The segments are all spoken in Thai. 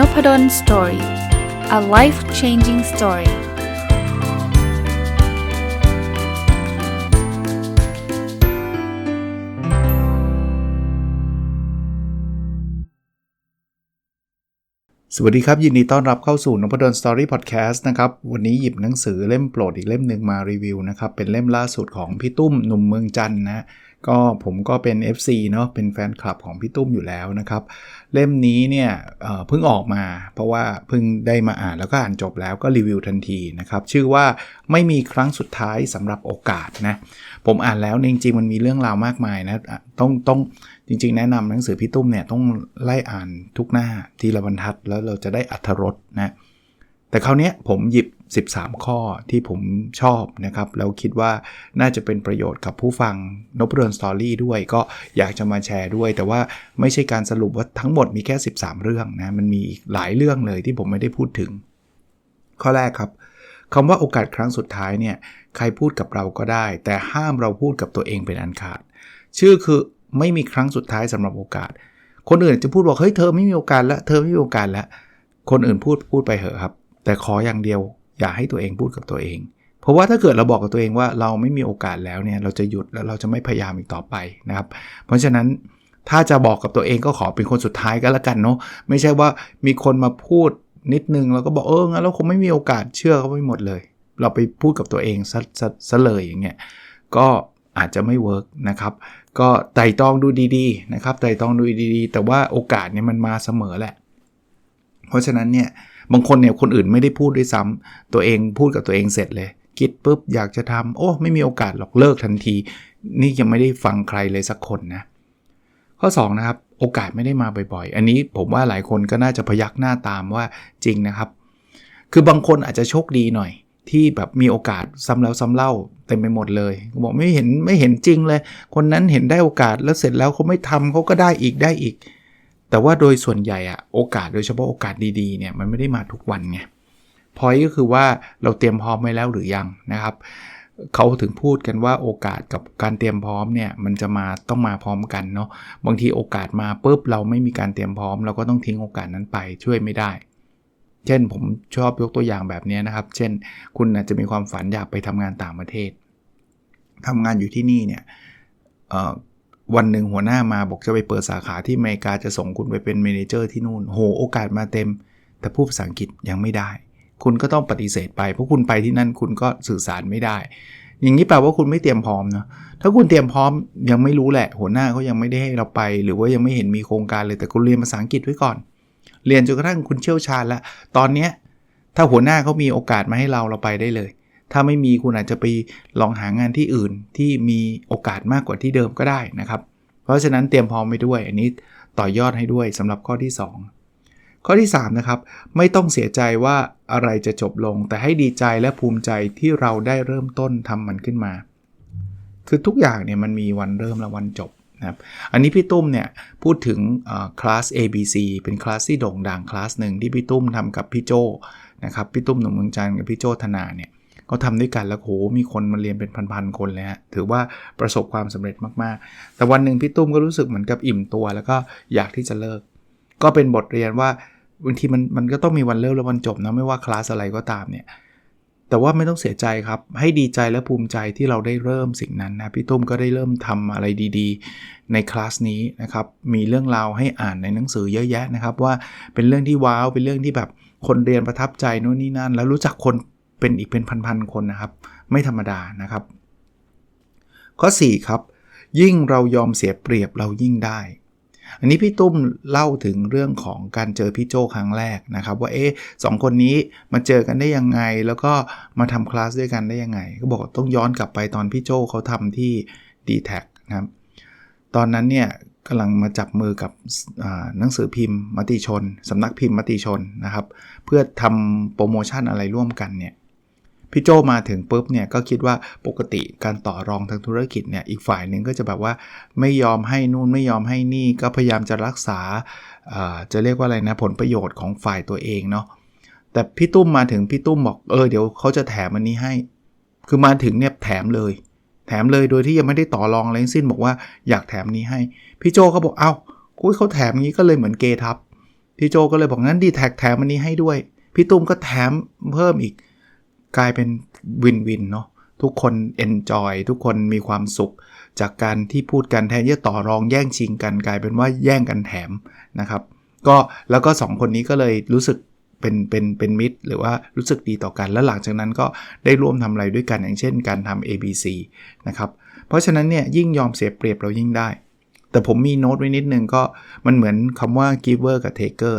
n o p ด d o สตอรี่ a life changing story สวัสดีครับ ยินดีต้อนรับเข้าสู่นพดลสตอรี่พอดแคสต์นะครับ วันนี้หยิบหนังสือเล่มโปรดอีกเล่มหนึ่งมารีวิวนะครับ เป็นเล่มล่าสุดของพี่ตุ้มหนุ่มเมืองจันนะ ก็ผมก็เป็น FC เนาะเป็นแฟนคลับของพี่ตุ้มอยู่แล้วนะครับ เล่มนี้เนี่ยเพิ่งออกมา เพราะว่าเพิ่งได้มาอ่านแล้วก็อ่านจบแล้วก็รีวิวทันทีนะครับ ชื่อว่าไม่มีครั้งสุดท้ายสำหรับโอกาสนะ ผมอ่านแล้วจริงๆมันมีเรื่องราวมากมายนะต้องต้องจริงๆ แนะนำหนังสือพี่ตุ้มเนี่ยต้องไล่อ่านทุกหน้าทีละบรรทัดแล้วเราจะได้อัธรสนะแต่คราวนี้ผมหยิบ 13 ข้อที่ผมชอบนะครับ แล้วคิดว่าน่าจะเป็นประโยชน์กับผู้ฟังนบเรือนสตอรี่ด้วย ก็อยากจะมาแชร์ด้วย แต่ว่าไม่ใช่การสรุปว่าทั้งหมดมีแค่ 13 เรื่องนะมันมีหลายเรื่องเลยที่ผมไม่ได้พูดถึง ข้อแรกครับคำว่าโอกาสครั้งสุดท้ายเนี่ยใครพูดกับเราก็ได้ แต่ห้ามเราพูดกับตัวเองเป็นอันขาด ชื่อคือไม่มีครั้งสุดท้ายสำหรับโอกาส คนอื่นจะพูดบอกเฮ้ยเธอไม่มีโอกาสแล้วเธอไม่มีโอกาสแล้ว คนอื่นพูดพูดไปเหอะครับ แต่ขออย่างเดียว อย่าให้ตัวเองพูดกับตัวเอง เพราะว่าถ้าเกิดเราบอกกับตัวเองว่าเราไม่มีโอกาสแล้วเนี่ยเราจะหยุดแล้วเราจะไม่พยายามอีกต่อไปนะครับ เพราะฉะนั้นถ้าจะบอกกับตัวเองก็ขอเป็นคนสุดท้ายก็แล้วกันเนาะไม่ใช่ว่ามีคนมาพูดนิดนึงแล้วก็บอกเอองั้นเราคงไม่มีโอกาสเชื่อเขาไม่หมดเลย เราไปพูดกับตัวเองซะซะเลยอย่างเงี้ยก็อาจจะไม่เวิร์กนะครับ ก็ไต่ตองดูดีๆนะครับไต่ตองดูดีๆ แต่ว่าโอกาสเนี่ยมันมาเสมอแหละ เพราะฉะนั้นเนี่ย บางคนเนี่ยคนอื่นไม่ได้พูดด้วยซ้ำตัวเองพูดกับตัวเองเสร็จเลย คิดปุ๊บอยากจะทำโอ้ ไม่มีโอกาสหรอกเลิกทันที นี่ยังไม่ได้ฟังใครเลยสักคนนะ ข้อ2นะครับโอกาสไม่ได้มาบ่อยๆ อันนี้ผมว่าหลายคนก็น่าจะพยักหน้าตามว่าจริงนะครับ คือบางคนอาจจะโชคดีหน่อย ที่แบบมีโอกาสซ้ำแล้วซ้าเล่าเต็มไปหมดเลยบอกไม่เห็นไม่เห็นจริงเลย คนนั้นเห็นได้โอกาสแล้วเสร็จแล้วเขาไม่ทำเขาก็ได้อีกได้อีก แต่ว่าโดยส่วนใหญ่อะโอกาสโดยเฉพาะโอกาสดีๆเนี่ยมันไม่ได้มาทุกวันไงพอยก็คือว่าเราเตรียมพร้อมไว้แล้วหรือยังนะครับเขาถึงพูดกันว่าโอกาสกับการเตรียมพร้อมเนี่ยมันจะมาต้องมาพร้อมกันเนาะบางทีโอกาสมาปุ๊บเราไม่มีการเตรียมพร้อม เราก็ต้องทิ้งโอกาสนั้นไปช่วยไม่ได้ เช่นผมชอบยกตัวอย่างแบบนี้นะครับ เช่น คุณอาจจะมีความฝันอยากไปทำงานต่างประเทศทำงานอยู่ที่นี่เนี่ย วันหนึ่งหัวหน้ามาบอกจะไปเปิดสาขาที่อเมริกาจะส่งคุณไปเป็นเมนเจอร์ที่นู่นโหโอกาสมาเต็ม แต่พูดภาษาอังกฤษยังไม่ได้ คุณก็ต้องปฏิเสธไปเพราะคุณไปที่นั่นคุณก็สื่อสารไม่ได้ อย่างนี้แปลว่าคุณไม่เตรียมพร้อมเนาะถ้าคุณเตรียมพร้อมยังไม่รู้แหละ หัวหน้าเขายังไม่ได้ให้เราไป หรือว่ายังไม่เห็นมีโครงการเลยแต่คุณเรียนภาษาอังกฤษไว้ก่อน เรียนจนกระทั่งคุณเชี่ยวชาญแล้วตอนเนี้ยถ้าหัวหน้าเขามีโอกาสมาให้เราเราไปได้เลย ถ้าไม่มีคุณอาจจะไปลองหางานที่อื่นที่มีโอกาสมากกว่าที่เดิมก็ได้นะครับ เพราะฉะนั้นเตรียมพร้อมไปด้วย อันนี้ต่อยอดให้ด้วยสำหรับข้อที่ 2 ข้อที่3นะครับไม่ต้องเสียใจว่าอะไรจะจบลง แต่ให้ดีใจและภูมิใจที่เราได้เริ่มต้นทำมันขึ้นมา คือทุกอย่างเนี่ยมันมีวันเริ่มและวันจบนะครับอันนี้พี่ตุ้มเนี่ยพูดถึงคลาส ABC เป็นคลาสที่โด่งดังคลาสหนึ่งที่พี่ตุ้มทำกับพี่โจนะครับพี่ตุ้มหนุ่มเมืองจันกับพี่โจธนาเนี่ย เขาทำด้วยกันแล้วโหมีคนมาเรียนเป็นพันๆคนเลยฮะถือว่าประสบความสำเร็จมากๆ แต่วันหนึ่งพี่ตุ้มก็รู้สึกเหมือนกับอิ่มตัว แล้วก็อยากที่จะเลิก ก็เป็นบทเรียนว่าบางทีมันมันก็ต้องมีวันเริ่มและวันจบนะไม่ว่าคลาสอะไรก็ตามเนี่ยแต่ว่าไม่ต้องเสียใจครับ ให้ดีใจและภูมิใจที่เราได้เริ่มสิ่งนั้นนะพี่ตุ้มก็ได้เริ่มทำอะไรดีๆ ในคลาสนี้นะครับ มีเรื่องราวให้อ่านในหนังสือเยอะแยะนะครับ ว่าเป็นเรื่องที่ว้าวเป็นเรื่องที่แบบคนเรียนประทับใจโน่นนี่นั่น แล้วรู้จักคน เป็นอีกเป็นพันๆคนนะครับ ไม่ธรรมดานะครับ ข้อ 4 ครับ ยิ่งเรายอมเสียเปรียบเรายิ่งได้ อันนี้พี่ตุ้มเล่าถึงเรื่องของการเจอพี่โจครั้งแรกนะครับ ว่าเอ๊ะสองคนนี้มาเจอกันได้ยังไง แล้วก็มาทำคลาสด้วยกันได้ยังไง ก็บอกต้องย้อนกลับไปตอนพี่โจเขาทำที่ d t แทนะครับตอนนั้นเนี่ยกำลังมาจับมือกับหนังสือพิมพ์มติชนสำนักพิมพ์มติชนนะครับ เพื่อทำโปรโมชั่นอะไรร่วมกันเนี่ย พี่โจมาถึงปุ๊บเนี่ยก็คิดว่าปกติการต่อรองทางธุรกิจเนี่ยอีกฝ่ายหนึ่งก็จะแบบว่าไม่ยอมให้นู่นไม่ยอมให้นี่ก็พยายามจะรักษาจะเรียกว่าอะไรนะผลประโยชน์ของฝ่ายตัวเองเนาะแต่พี่ตุ้มมาถึงพี่ตุ้มบอกเออเดี๋ยวเขาจะแถมอันนี้ให้ คือมาถึงเนี่ยแถมเลย แถมเลยโดยที่ยังไม่ได้ต่อรองอะไรทั้งสิ้นบอกว่าอยากแถมนี้ให้ พี่โจเขาบอกเอา้าคุยเขาแถมนี้ก็เลยเหมือนเกทับพี่โจก็เลยบอกงั้นดีแท็แถมอันนี้ให้ด้วย พี่ตุ้มก็แถมเพิ่มอีก กลายเป็นวินวินเนาะทุกคนเอนจอยทุกคนมีความสุข จากการที่พูดกันแทนที่จะต่อรองแย่งชิงกัน กลายเป็นว่าแย่งกันแถมนะครับก็แล้วก็ 2 คนนี้ก็เลยรู้สึกเป็นเป็นเป็นมิตร หรือว่ารู้สึกดีต่อกัน แล้วหลังจากนั้นก็ได้ร่วมทำอะไรด้วยกันอย่างเช่นการทำ ABC นะครับเพราะฉะนั้นเนี่ยยิ่งยอมเสียเปรียบเรายิ่งได้ แต่ผมมีโน้ตไว้นิดนึงก็มันเหมือนคำว่า giver กับ taker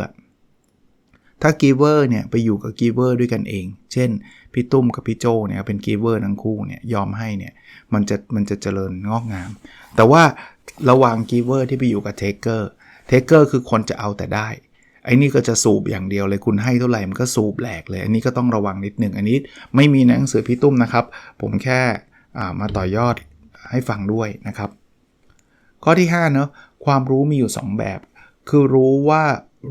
ถ้า giver เนี่ยไปอยู่กับ giver ด้วยกันเอง เช่นพี่ตุ้มกับพี่โจเนี่ยเป็น giver ทั้งคู่เนี่ยยอมให้เนี่ยมันจะมันจะเจริญงอกงาม แต่ว่าระหว่าง giver ที่ไปอยู่กับ taker taker คือคนจะเอาแต่ได้ไอ้นี่ก็จะสูบอย่างเดียวเลยคุณให้เท่าไหร่มันก็สูบแหลกเลย อันนี้ก็ต้องระวังนิดหนึ่งอันนี้ไม่มีในหนังสือพี่ตุ้มนะครับ ผมแค่มาต่อยอดให้ฟังด้วยนะครับ ข้อที่5เนาะความรู้มีอยู่ 2 แบบ คือรู้ว่า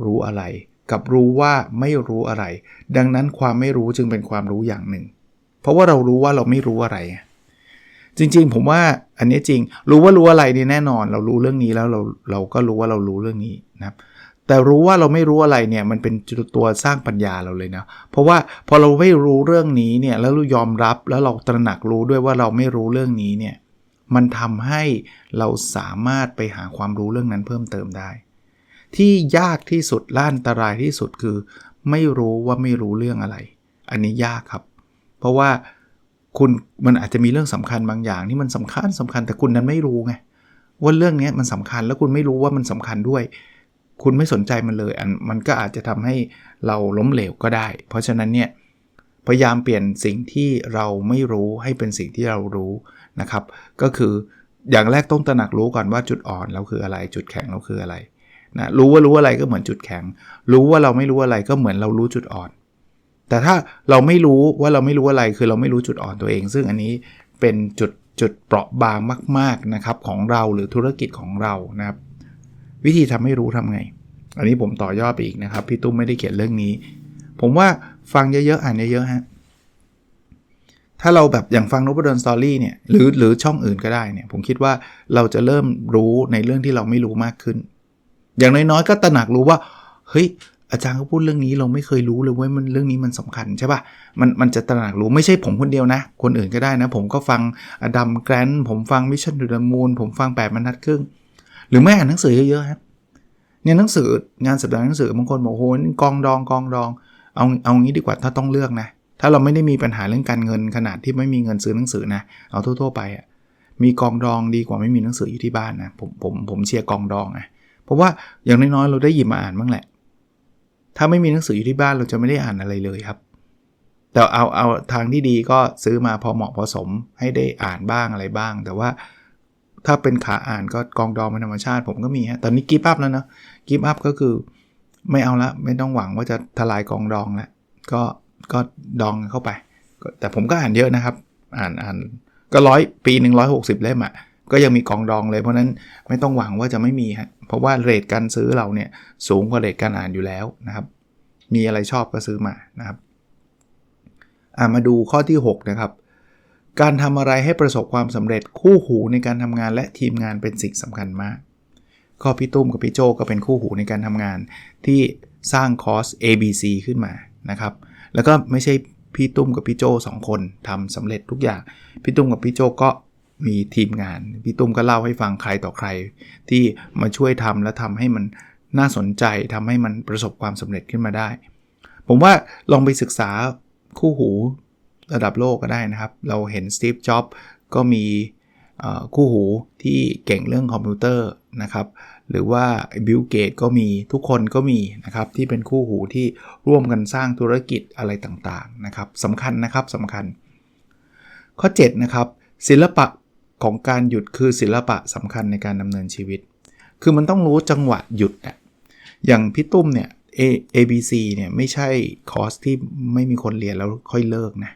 รู้อะไร กับรู้ว่าไม่รู้อะไร ดังนั้นความไม่รู้จึงเป็นความรู้อย่างหนึ่ง เพราะว่าเรารู้ว่าเราไม่รู้อะไร จริงๆ ผมว่าอันนี้จริง รู้ว่ารู้อะไรนี่แน่นอน เรารู้เรื่องนี้แล้วเราเราก็รู้ว่าเรารู้เรื่องนี้นะครับ แต่รู้ว่าเราไม่รู้อะไรเนี่ยมันเป็นตัวสร้างปัญญาเราเลยนะ เพราะว่าพอเราไม่รู้เรื่องนี้เนี่ยแล้วเรายอมรับแล้วเราตระหนักรู้ด้วยว่าเราไม่รู้เรื่องนี้เนี่ยมันทำให้เราสามารถไปหาความรู้เรื่องนั้นเพิ่มเติมได้ ที่ยากที่สุดล้านตรายที่สุดคือ ไม่รู้ว่าไม่รู้เรื่องอะไร อันนี้ยากครับ เพราะว่าคุณมันอาจจะมีเรื่องสำคัญบางอย่างที่มันสำคัญสำคัญแต่คุณนั้นไม่รู้ไงว่าเรื่องนี้มันสำคัญแล้วคุณไม่รู้ว่ามันสำคัญด้วย คุณไม่สนใจมันเลยอันมันก็อาจจะทำให้เราล้มเหลวก็ได้ เพราะฉะนั้นเนี่ยพยายามเปลี่ยนสิ่งที่เราไม่รู้ให้เป็นสิ่งที่เรารู้นะครับ ก็คืออย่างแรกต้องตระหนักรู้ก่อนว่าจุดอ่อนเราคืออะไร จุดแข็งเราคืออะไร นะรู้ว่ารู้อะไรก็เหมือนจุดแข็ง รู้ว่าเราไม่รู้อะไรก็เหมือนเรารู้จุดอ่อน แต่ถ้าเราไม่รู้ว่าเราไม่รู้อะไรคือเราไม่รู้จุดอ่อนตัวเอง ซึ่งอันนี้เป็นจุดจุดเปราะบางมากๆนะครับของเราหรือธุรกิจของเรานะครับ วิธีทำให้รู้ทำไง อันนี้ผมต่อยอดไปอีกนะครับ พี่ตุ้มไม่ได้เขียนเรื่องนี้ ผมว่าฟังเยอะๆอ่านเยอะๆฮะถ้าเราแบบอย่างฟังนบดอนสตอรี่เนี่ยหรือหรือช่องอื่นก็ได้เนี่ยผมคิดว่าเราจะเริ่มรู้ในเรื่องที่เราไม่รู้มากขึ้น อย่างน้อยๆ ก็ตระหนักรู้ว่า เฮ้ย อาจารย์เขาพูดเรื่องนี้เราไม่เคยรู้เลยว่ามันเรื่องนี้มันสำคัญใช่ปะ่ะมันมันจะตระหนักรู้ไม่ใช่ผมคนเดียวนะ คนอื่นก็ได้นะ ผมก็ฟังอดัมแกรนผมฟังมิชชั่นดูดมูลผมฟังแปดบรรทัดครึ่งหรือไม่อ่านหนังสือเยอะๆครับเนี่ยหนังสืองานสัปดาห์หนังสือบางคนบอกโหกองดองกองดองเอาเอางี้ดีกว่าถ้าต้องเลือกนะ ถ้าเราไม่ได้มีปัญหาเรื่องการเงินขนาดที่ไม่มีเงินซื้อหนังสือนะเอาทั่วๆไปอะมีกองดองดีกว่าไม่มีหนังสืออยู่ที่บ้านนะผมผมผมเชียร์กองดองอะ ราะว่าอย่างน้อยๆเราได้หยิบมาอ่านบ้างแหละ ถ้าไม่มีหนังสืออยู่ที่บ้านเราจะไม่ได้อ่านอะไรเลยครับ แต่เอาเอาทางที่ดีก็ซื้อมาพอเหมาะพอสมให้ได้อ่านบ้างอะไรบ้าง แต่ว่าถ้าเป็นขาอ่านก็กองดองเป็นธรรมชาติผมก็มีฮะตอนนี้กิฟต์อัพแล้วนะกิฟต์อัพก็คือไม่เอาละไม่ต้องหวังว่าจะทลายกองดองแล้วก็ก็ดองเข้าไป แต่ผมก็อ่านเยอะนะครับ อ่านอ่านก็ร้อยปีหนึ่งร้อยหกสิบเล่มอะ่ะก็ยังมีกองดองเลยเพราะนั้นไม่ต้องหวังว่าจะไม่มีฮะ เพราะว่าเรทการซื้อเราเนี่ยสูงกว่าเรทการอ่านอยู่แล้วนะครับ มีอะไรชอบก็ซื้อมานะครับามาดูข้อที่ 6 นะครับ การทำอะไรให้ประสบความสำเร็จคู่หูในการทำงานและทีมงานเป็นสิ่งสำคัญมากก็พี่ตุ้มกับพี่โจก็เป็นคู่หูในการทำงานที่สร้างคอร์ส ABC ขึ้นมานะครับ แล้วก็ไม่ใช่พี่ตุ้มกับพี่โจสองคนทำสำเร็จทุกอย่าง พี่ตุ้มกับพี่โจก็ มีทีมงาน พี่ตุ้มก็เล่าให้ฟังใครต่อใคร ที่มาช่วยทำและทำให้มันน่าสนใจทำให้มันประสบความสำเร็จขึ้นมาได้ ผมว่าลองไปศึกษาคู่หูระดับโลกก็ได้นะครับ เราเห็นสตีฟจ็อบก็มีคู่หูที่เก่งเรื่องคอมพิวเตอร์นะครับ หรือว่าบิลเกตก็มีทุกคนก็มีนะครับ ที่เป็นคู่หูที่ร่วมกันสร้างธุรกิจอะไรต่างๆนะครับสำคัญนะครับสำคัญ ข้อ 7 นะครับ ศิลปะ ของการหยุดคือศิลปะสำคัญในการดำเนินชีวิต คือมันต้องรู้จังหวะหยุดอะอย่างพี่ตุ้มเนี่ย A ABC เนี่ยไม่ใช่คอร์สที่ไม่มีคนเรียนแล้วค่อยเลิกนะ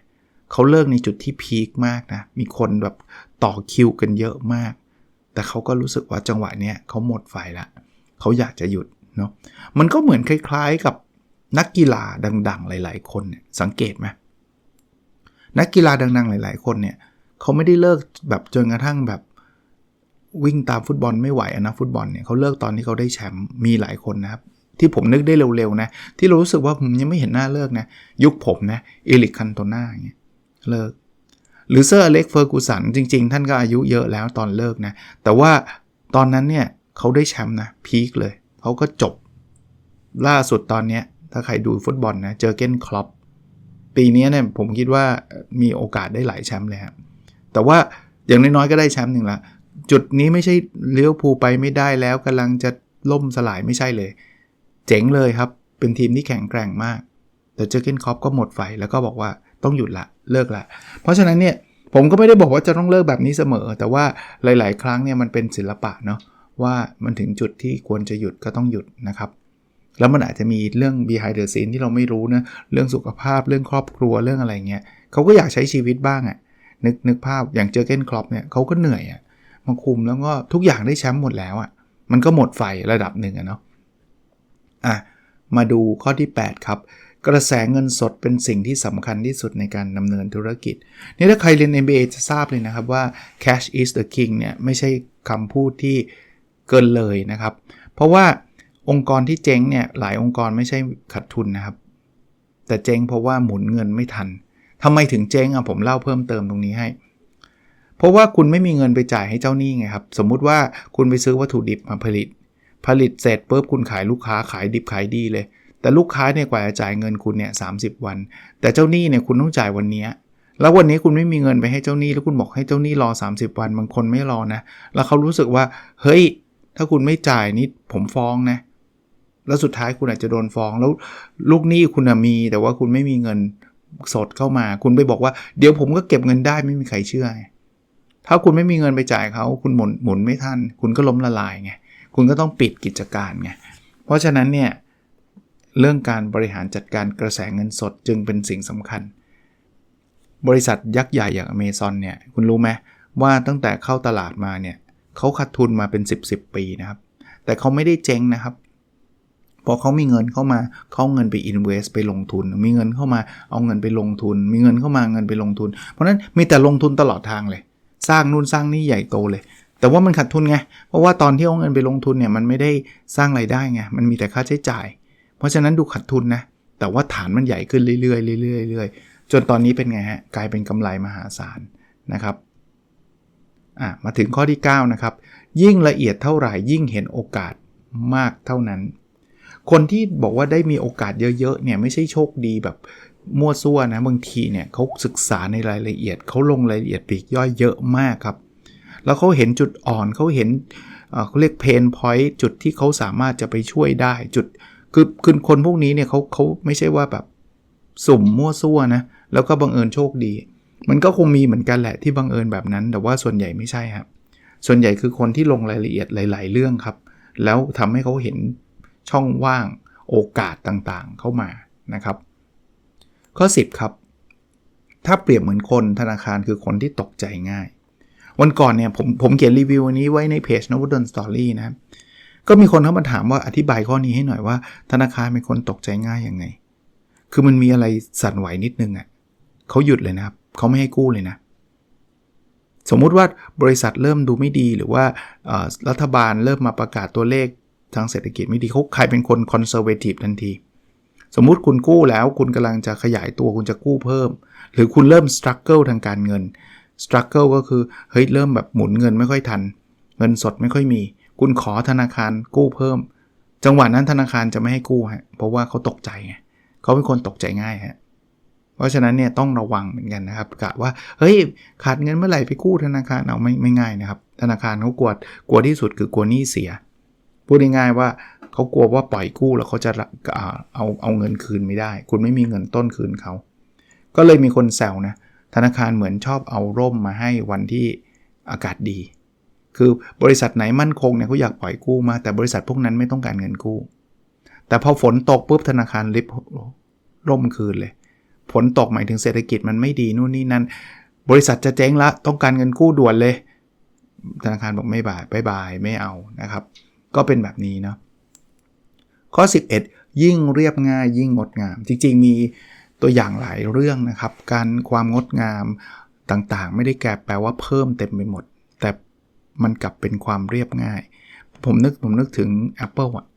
เขาเลิกในจุดที่พีคมากนะ มีคนแบบต่อคิวกันเยอะมาก แต่เขาก็รู้สึกว่าจังหวะเนี้ยเขาหมดไฟละเขาอยากจะหยุดเนาะ มันก็เหมือนคล้ายๆกับนักกีฬาดัง ๆ หลาย ๆ คนเนี่ยสังเกตไหมนักกีฬาดัง ๆ หลาย ๆ คนเนี่ย เขาไม่ได้เลิกแบบจนกระทั่งแบบวิ่งตามฟุตบอลไม่ไหวนะฟุตบอลเนี่ยเขาเลิกตอนที่เขาได้แชมป์มีหลายคนนะครับ ที่ผมนึกได้เร็วๆนะที่เรารู้สึกว่าผมยังไม่เห็นหน้าเลิกนะ ยุคผมนะเอลิกคันโตนาอย่างเงี้ยเลิก หรือเซอร์อเล็กเฟอร์กูสันจริง ๆ ท่านก็อายุเยอะแล้วตอนเลิกนะ แต่ว่าตอนนั้นเนี่ยเขาได้แชมป์นะพีคเลยเขาก็จบล่าสุดตอนเนี้ยถ้าใครดูฟุตบอลนะเจอเก้นคลอปปีนี้เนี่ยผมคิดว่ามีโอกาสได้หลายแชมป์เลยครับ แต่ว่าอย่างน้อยๆก็ได้แชมป์หนึ่งละ จุดนี้ไม่ใช่เลี้ยวภูไปไม่ได้แล้วกำลังจะล่มสลายไม่ใช่เลย เจ๋งเลยครับ เป็นทีมที่แข็งแกร่งมาก แต่เจอเกนคอปก็หมดไฟแล้วก็บอกว่าต้องหยุดละเลิกละ เพราะฉะนั้นเนี่ยผมก็ไม่ได้บอกว่าจะต้องเลิกแบบนี้เสมอ แต่ว่าหลาย ๆ ครั้งเนี่ยมันเป็นศิลปะเนาะว่ามันถึงจุดที่ควรจะหยุดก็ต้องหยุดนะครับ แล้วมันอาจจะมีเรื่อง behind the scene ที่เราไม่รู้นะเรื่องสุขภาพเรื่องครอบครัวเรื่องอะไรเงี้ยเขาก็อยากใช้ชีวิตบ้างอะ่ะ นึกนึกภาพอย่างเจอเกนคลอปเนี่ยเขาก็เหนื่อยอะ่ะมาคุมแล้วก็ทุกอย่างได้แชมป์หมดแล้วอะ่ะมันก็หมดไฟระดับหนึ่งอะเนาะอะมาดูข้อที่ 8 ครับ กระแสเงินสดเป็นสิ่งที่สำคัญที่สุดในการดำเนินธุรกิจ นี่ถ้าใครเรียน MBA จะทราบเลยนะครับว่า cash is the king เนี่ยไม่ใช่คำพูดที่เกินเลยนะครับ เพราะว่าองค์กรที่เจ๊งเนี่ยหลายองค์กรไม่ใช่ขาดทุนนะครับ แต่เจ๊งเพราะว่าหมุนเงินไม่ทัน ทำไมถึงเจ๊งอะผมเล่าเพิ่มเติมตรงนี้ให้ เพราะว่าคุณไม่มีเงินไปจ่ายให้เจ้าหนี้ไงครับ สมมุติว่าคุณไปซื้อวัตถุดิบมาผลิต ผลิตเสร็จปุ๊บคุณขายลูกค้าขายดิบขายดีเลย แต่ลูกค้าเนี่ยกว่าจะจ่ายเงินคุณเนี่ยสาวัน แต่เจ้าหนี้เนี่ยคุณต้องจ่ายวันนี้แล้ววันนี้คุณไม่มีเงินไปให้เจ้าหนี้แล้วคุณบอกให้เจ้าหนี้รอ 30 วันบางคนไม่รอนะ แล้วเขารู้สึกว่า เฮ้ย ถ้าคุณไม่จ่ายนี่ผมฟ้องนะ แล้วสุดท้ายคุณอาจจะโดนฟ้องแล้วลูกหนี้คุณมีแต่ว่าคุณไม่มีเงิน สดเข้ามา คุณไปบอกว่าเดี๋ยวผมก็เก็บเงินได้ไม่มีใครเชื่อ ถ้าคุณไม่มีเงินไปจ่ายเขาคุณหมุนหมุนไม่ทัน คุณก็ล้มละลายไงคุณก็ต้องปิดกิจการไงเพราะฉะนั้นเนี่ยเรื่องการบริหารจัดการกระแสเงินสดจึงเป็นสิ่งสำคัญ บริษัทยักษ์ใหญ่อย่างอเมซอนเนี่ยคุณรู้ไหมว่าตั้งแต่เข้าตลาดมาเนี่ยเขาขาดทุนมาเป็น 10 10ปีนะครับ แต่เขาไม่ได้เจ๊งนะครับ พอเขามีเงินเข้ามาเขาเงินไป invest ไปลงทุน มีเงินเข้ามาเอาเงินไปลงทุน มีเงินเข้ามาเงินไปลงทุน เพราะนั้นมีแต่ลงทุนตลอดทางเลย สร้างนู่นสร้างนี่ใหญ่โตเลย แต่ว่ามันขาดทุนไงเพราะว่าตอนที่เอาเงินไปลงทุนเนี่ยมันไม่ได้สร้างไรายได้ไงมันมีแต่ค่าใช้จ่าย เพราะฉะนั้นดูขาดทุนนะแต่ว่าฐานมันใหญ่ขึ้นเรื่อยๆเรื่อยๆเรื่อยๆจนตอนนี้เป็นไงฮะกลายเป็นกำไรมหาศาลนะครับอะมาถึงข้อที่ 9 นะครับ ยิ่งละเอียดเท่าไหร่ยิ่งเห็นโอกาสมากเท่านั้น คนที่บอกว่าได้มีโอกาสเยอะๆเนี่ยไม่ใช่โชคดีแบบมั่วซั่วนะบางทีเนี่ยเขาศึกษาในรายละเอียดเขาลงรายละเอียดปีกย่อยเยอะมากครับ แล้วเขาเห็นจุดอ่อนเขาเห็นเขาเรียกเพนพอยต์จุดที่เขาสามารถจะไปช่วยได้จุดคือคือคนพวกนี้เนี่ยเขาเขาไม่ใช่ว่าแบบสุ่มมั่วซั่วนะแล้วก็บังเอิญโชคดี มันก็คงมีเหมือนกันแหละที่บังเอิญแบบนั้น แต่ว่าส่วนใหญ่ไม่ใช่ครับส่วนใหญ่คือคนที่ลงรายละเอียดหลาย ๆ เรื่องครับ แล้วทำให้เขาเห็น ช่องว่างโอกาสต่างๆ เข้ามานะครับ ข้อ 10 ครับ ถ้าเปรียบเหมือนคนธนาคารคือคนที่ตกใจง่าย วันก่อนเนี่ยผมผมเขียนรีวิววันนี้ไว้ในเพจนวดลสตอรี่นะก็มีคนเข้ามาถามว่าอธิบายข้อนี้ให้หน่อยว่า ธนาคารเป็นคนตกใจง่ายยังไง คือมันมีอะไรสั่นไหวนิดนึงอะ่ะเขาหยุดเลยนะครับเขาไม่ให้กู้เลยนะสมมุติว่าบริษัทเริ่มดูไม่ดีหรือว่ารัฐบาลเริ่มมาประกาศตัวเลข ทางเศรษฐกิจไม่ดีเขาใครเป็นคนคอนเซอร์เวทีฟทันที สมมุติคุณกู้แล้วคุณกำลังจะขยายตัวคุณจะกู้เพิ่ม หรือคุณเริ่มสครัลเกิลทางการเงินสครัลเกิลก็คือเฮ้ยเริ่มแบบหมุนเงินไม่ค่อยทัน เงินสดไม่ค่อยมี คุณขอธนาคารกู้เพิ่ม จังหวะนั้นธนาคารจะไม่ให้กู้ฮะเพราะว่าเขาตกใจไงเขาเป็นคนตกใจง่ายฮะเพราะฉะนั้นเนี่ยต้องระวังเหมือนกันนะครับกะว่าเฮ้ยขาดเงินเมื่อไหร่ไปกู้ธนาคารเอาไม่ไม่ง่ายนะครับ ธนาคารเขากลัวกลัวที่สุดคือกลัวหนี้เสีย พูดง่ายๆว่าเขากลัวว่าปล่อยกู้แล้วเขาจะเอาเอาเงินคืนไม่ได้ คุณไม่มีเงินต้นคืนเขา ก็เลยมีคนแซวนะธนาคารเหมือนชอบเอาร่มมาให้วันที่อากาศดี คือบริษัทไหนมั่นคงเนี่ยเขาอยากปล่อยกู้มา แต่บริษัทพวกนั้นไม่ต้องการเงินกู้ แต่พอฝนตกปุ๊บธนาคารริบร่มคืนเลยฝนตกหมายถึงเศรษฐกิจมันไม่ดีนู่นนี่นั่นบริษัทจะเจ๊งละต้องการเงินกู้ด่วนเลย ธนาคารบอกไม่บายบายบายไม่เอานะครับ ก็เป็นแบบนี้เนาะข้อ 11 ยิ่งเรียบง่ายยิ่งงดงาม จริง ๆ มีตัวอย่างหลายเรื่องนะครับ การความงดงามต่างๆ ไม่ได้แก่แปลว่าเพิ่มเต็มไปหมด แต่มันกลับเป็นความเรียบง่าย ผมนึกผมนึกถึง Apple อะ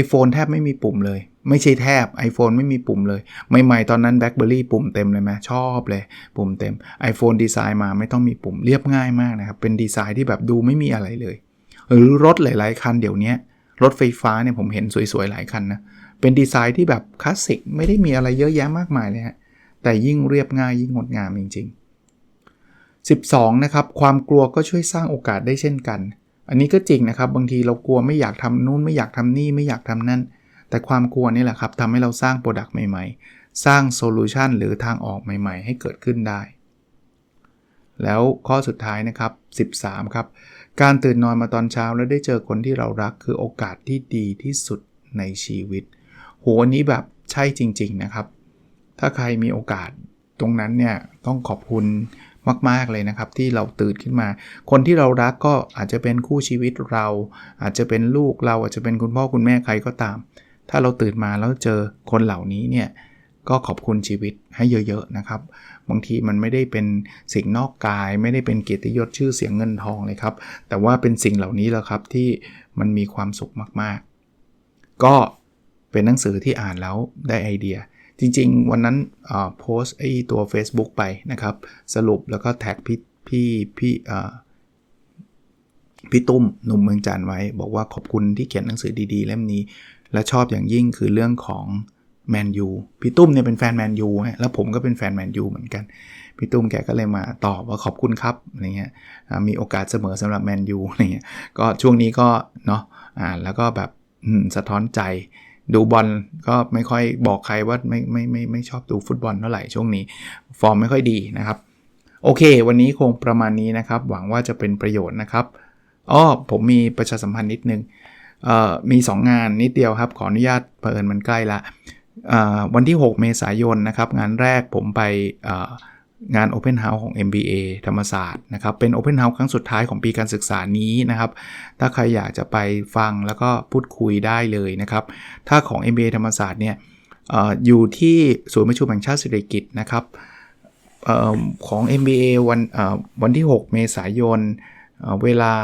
iPhone แทบไม่มีปุ่มเลย ไม่ใช่แทบ iPhone ไม่มีปุ่มเลย ใหม่ๆ ตอนนั้น BlackBerry ปุ่มเต็มเลยไหมชอบเลย ปุ่มเต็ม iPhone ดีไซน์มาไม่ต้องมีปุ่มเรียบง่ายมากนะครับ เป็นดีไซน์ที่แบบดูไม่มีอะไรเลย หรือรถหลาย ๆ คันเดี๋ยวนี้รถไฟฟ้าเนี่ยผมเห็นสวย ๆ หลายคันนะ เป็นดีไซน์ที่แบบคลาสสิกไม่ได้มีอะไรเยอะแยะมากมายเลยฮะ แต่ยิ่งเรียบง่ายยิ่งงดงามจริง ๆ 12 นะครับ ความกลัวก็ช่วยสร้างโอกาสได้เช่นกัน อันนี้ก็จริงนะครับ บางทีเรากลัวไม่อยากทำนู่นไม่อยากทำนี่ไม่อยากทำนั่น แต่ความกลัวนี่แหละครับทำให้เราสร้างโปรดักต์ใหม่ ๆ สร้างโซลูชันหรือทางออกใหม่ ๆ ให้เกิดขึ้นได้ แล้วข้อสุดท้ายนะครับ 13 ครับ การตื่นนอนมาตอนเช้าแล้วได้เจอคนที่เรารักคือโอกาสที่ดีที่สุดในชีวิต โหอันนี้แบบใช่จริง ๆนะครับ ถ้าใครมีโอกาสตรงนั้นเนี่ยต้องขอบคุณมาก ๆ เลยนะครับ ที่เราตื่นขึ้นมา คนที่เรารักก็อาจจะเป็นคู่ชีวิตเรา อาจจะเป็นลูกเราอาจจะเป็นคุณพ่อคุณแม่ใครก็ตาม ถ้าเราตื่นมาแล้วเจอคนเหล่านี้เนี่ย ก็ขอบคุณชีวิตให้เยอะๆนะครับ บางทีมันไม่ได้เป็นสิ่งนอกกาย ไม่ได้เป็นเกียรติยศชื่อเสียงเงินทองเลยครับ แต่ว่าเป็นสิ่งเหล่านี้แหละครับที่มันมีความสุขมากๆ ก็เป็นหนังสือที่อ่านแล้วได้ไอเดีย จริงๆ วันนั้นโพสไอตัว Facebook ไปนะครับ สรุปแล้วก็แท็กพี่พี่พี่พี่ตุ้มหนุ่มเมืองจันไว้ บอกว่าขอบคุณที่เขียนหนังสือดีๆ เล่มนี้ และชอบอย่างยิ่งคือเรื่องของ แมนยูพี่ตุ้มเนี่ยเป็นแฟนแมนยูแล้วผมก็เป็นแฟนแมนยูเหมือนกัน พี่ตุ้มแกก็เลยมาตอบว่าขอบคุณครับอะไรเงี้ยมีโอกาสเสมอสำหรับแมนยูอะไรเงี้ยก็ช่วงนี้ก็เนาะอ่านแล้วก็แบบสะท้อนใจดูบอลก็ไม่ค่อยบอกใครว่าไม่ไม่ไม่ไม่ชอบดูฟุตบอลเท่าไหร่ช่วงนี้ ฟอร์มไม่ค่อยดีนะครับ โอเค วันนี้คงประมาณนี้นะครับ หวังว่าจะเป็นประโยชน์นะครับอ้อผมมีประชาสัมพันธ์นิดนึงมี 2 งานนิดเดียวครับ ขออนุญาตเปิดมันใกล้ละ วันที่ 6 เมษายนนะครับงานแรกผมไปงาน Open House ของ MBA ธรรมศาสตร์นะครับเป็น Open House ครั้งสุดท้ายของปีการศึกษานี้นะครับ ถ้าใครอยากจะไปฟังแล้วก็พูดคุยได้เลยนะครับ ถ้าของ MBA ธรรมศาสตร์เนี่ยออยู่ที่ศูนย์ประชุมแห่งชาติเศรษฐกิจนะครับออของ MBA วันวันที่ 6 เมษายนเวลา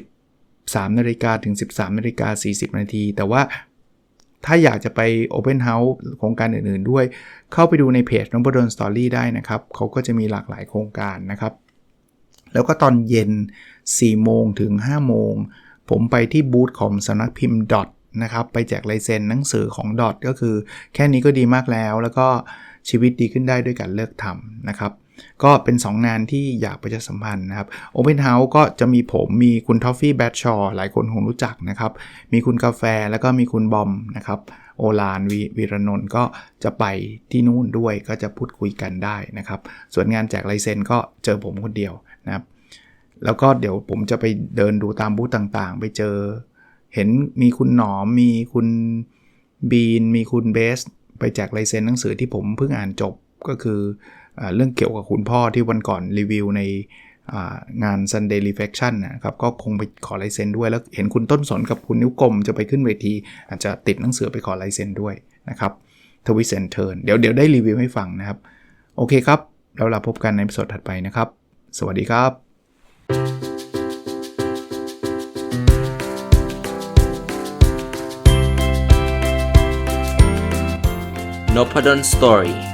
13นาฬิกาถึง 13นาฬิกา40 นาที แต่ว่า ถ้าอยากจะไป Open House โครงการอื่นๆด้วย เข้าไปดูในเพจน้องบดนสตอรี่ได้นะครับเขาก็จะมีหลากหลายโครงการนะครับ แล้วก็ตอนเย็น 4 โมงถึง 5 โมง ผมไปที่บูธของสำนักพิมพ์ดอทนะครับไปแจกลายเซ็นหนังสือของดอทก็คือ แค่นี้ก็ดีมากแล้ว แล้วก็ชีวิตดีขึ้นได้ด้วยการเลิกทำนะครับ ก็เป็น 2 งานที่อยากประชาสัมพันธ์นะครับ Open House ก็จะมีผมมีคุณทอฟฟี่แบทชอหลายคนคงรู้จักนะครับ มีคุณกาแฟแล้วก็มีคุณบอมนะครับ โอลานววีรนนท์ก็จะไปที่นู่นด้วยก็จะพูดคุยกันได้นะครับ ส่วนงานแจกลายเซ็นก็เจอผมคนเดียวนะครับแล้วก็เดี๋ยวผมจะไปเดินดูตามบูธต่างๆ ไปเจอ เห็นมีคุณหนอม มีคุณบีน มีคุณเบส ไปแจกลายเซ็นหนังสือที่ผมเพิ่งอ่านจบก็คือ เรื่องเกี่ยวกับคุณพ่อที่วันก่อนรีวิวในงาน Sunday Reflection นะครับก็คงไปขอลายเซ็นด้วย แล้วเห็นคุณต้นสนกับคุณนิ้วกลมจะไปขึ้นเวที อาจจะติดหนังสือไปขอลายเซ็นด้วยนะครับทวิเซนเทิร์นเดี๋ยวเดี๋ยวได้รีวิวให้ฟังนะครับ โอเคครับเราลาพบกันในสดถัดไปนะครับ สวัสดีครับ n o p a d o n Story